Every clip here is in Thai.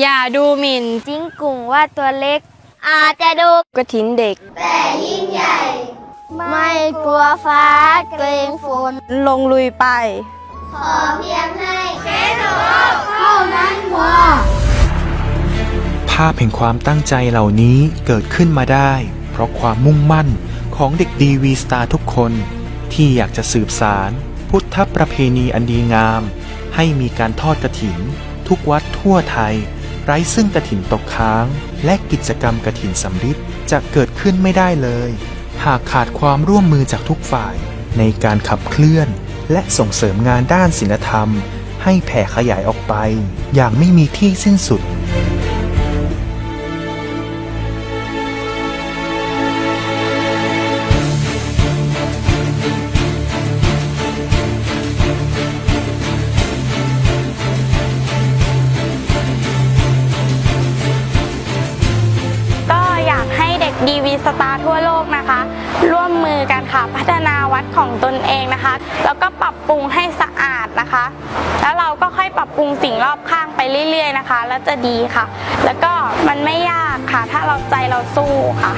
อย่าดูหมิ่นจิ้งกุ่งว่าตัวเล็ก อาจจะดูกระถินเด็กไม่กลัวฟ้าเกรงฝนลงลุยไป ขอเพียงให้เชโนเท่านั้นพอภาพแห่งความตั้งใจเหล่านี้เกิดขึ้นมาได้ เพราะความมุ่งมั่นของเด็กดีวีสตาร์ทุกคน ที่อยากจะสืบสารพุทธประเพณีอันดีงาม ให้มีการทอดกระถิน ทุกวัดทั่วไทย ไร้ซึ่งกระถินตกค้าง และกิจกรรมกระถินสำริดจะเกิดขึ้นไม่ได้เลย หากขาดความร่วมมือจากทุกฝ่าย ในการขับเคลื่อน และส่งเสริมงานด้านศิลธรรม ให้แผ่ขยายออกไป อย่างไม่มีที่สิ้นสุด ทั่วโลกนะคะ ร่วมมือกันค่ะพัฒนาวัดของตนเองนะคะ แล้วก็ปรับปรุงให้สะอาดนะคะ แล้วเราก็ค่อยปรับปรุงสิ่งรอบข้างไปเรื่อยๆนะคะ แล้วจะดีค่ะ แล้วก็มันไม่ยากค่ะ ถ้าเราใจเราสู้ค่ะ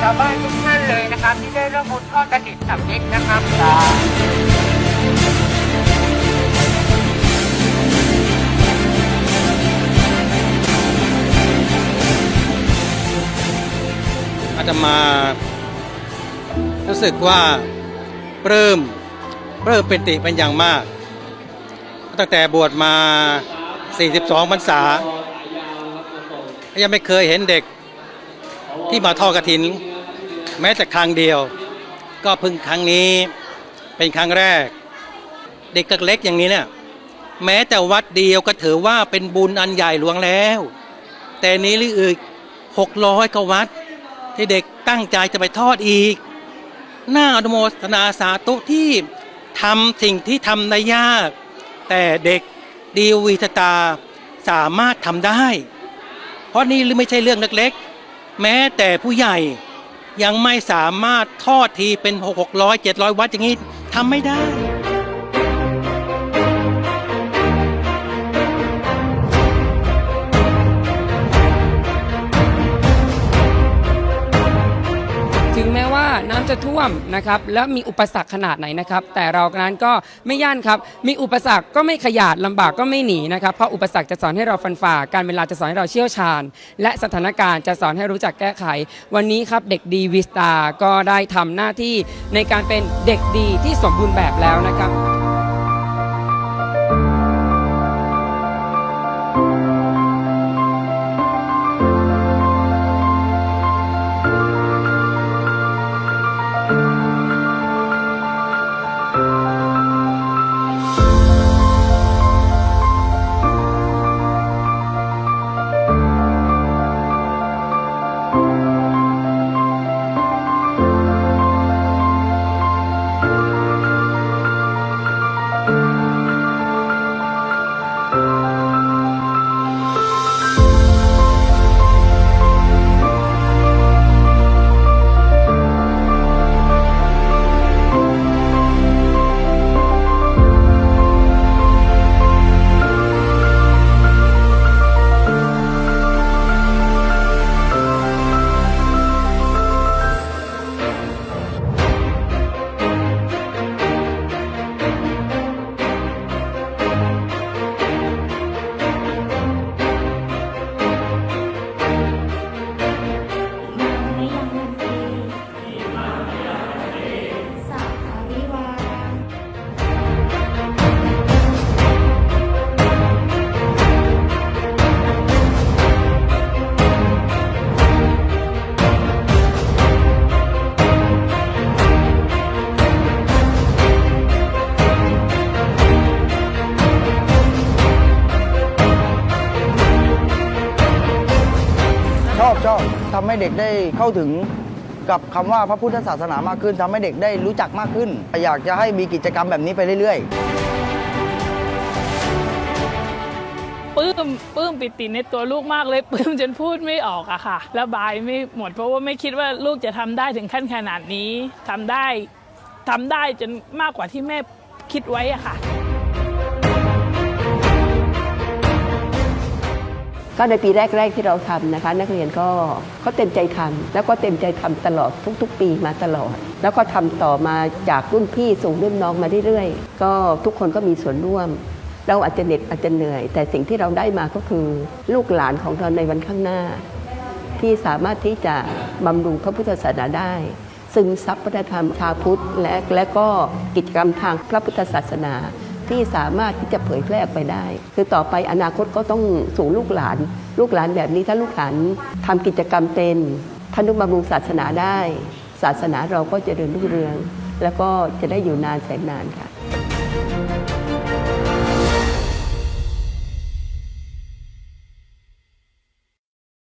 ชาวบ้านทุก เลยนะครับ ที่ได้ร่วมบุญทอดกระถิ่นสำเร็จนะครับอาตมารู้สึกว่าปลื้มปลื้มเป็นติเป็นอย่างมาก ตั้งแต่บวชมา 42พรรษา ยังไม่เคยเห็นเด็กที่มาทอดกระถิน แม้แต่ครั้งเดียว ก็เพิ่งครั้งนี้เป็นครั้งแรก เด็กเล็กๆอย่างนี้เนี่ยแม้แต่วัดเดียวก็ถือว่าเป็นบุญอันใหญ่หลวงแล้ว แต่นี้หรืออีกหกร้อยกวัด ที่เด็กตั้งใจจะไปทอดอีกหน่าอนุโมทนาสาธุที่ทำสิ่งที่ทำได้ยาก แต่เด็กดีวีสตาสามารถทำได้ เพราะนี่ไม่ใช่เรื่องเล็กๆ แม้แต่ผู้ใหญ่ ยังไม่สามารถทอดทีเป็น600 700 วัตต์อย่างนี้ทำไม่ได้ น้ำจะท่วมนะครับและมีอุปสรรคขนาดไหนนะครับ แต่เรานั้นก็ไม่ย่านครับ มีอุปสรรคก็ไม่ขยาดลำบากก็ไม่หนีนะครับ เพราะอุปสรรคจะสอนให้เราฟันฝ่า การเวลาจะสอนให้เราเชี่ยวชาญ และสถานการณ์จะสอนให้รู้จักแก้ไข วันนี้ครับเด็กดีวิสตาก็ได้ทำหน้าที่ในการเป็นเด็กดีที่สมบูรณ์แบบแล้วนะครับ อบชอบทำให้เด็กได้เข้าถึงกับคำว่าพระพุทธศาสนามากขึ้นทำให้เด็กได้รู้จักมากขึ้น อยากจะให้มีกิจกรรมแบบนี้ไปเรื่อยๆ ปลื้มปลื้มปิติในตัวลูกมากเลยปลื้มจนพูดไม่ออกอะค่ะระบายไม่หมดเพราะว่าไม่คิดว่าลูกจะทำได้ถึงขั้นขนาดนี้ทำได้ทำได้จนมากกว่าที่แม่คิดไว้อะค่ะ ก็ในปีแรก ๆที่เราทำนะคะ นักเรียนก็เขาเต็มใจทำแล้วก็เต็มใจทำตลอดทุก ๆ ปีมาตลอด แล้วก็ทำต่อมาจากรุ่นพี่สู่รุ่นน้องมาเรื่อยๆ ก็ทุกคนก็มีส่วนร่วม เราอาจจะเหน็ดอาจจะเหนื่อย แต่สิ่งที่เราได้มาก็คือ ลูกหลานของเราในวันข้างหน้า ที่สามารถที่จะบำรุงพระพุทธศาสนาได้ซึมซับวัฒนธรรมชาวพุทธและและก็กิจกรรมทางพระพุทธศาสนา ที่สามารถที่จะเผยแพร่ไปได้ คือต่อไปอนาคตก็ต้องสู่ลูกหลาน ลูกหลานแบบนี้ถ้าลูกหลานทำกิจกรรมเป็นทนุบำรุงศาสนาได้ ศาสนาเราก็จะเดินรุ่งเรือง แล้วก็จะได้อยู่นานแสนนานค่ะ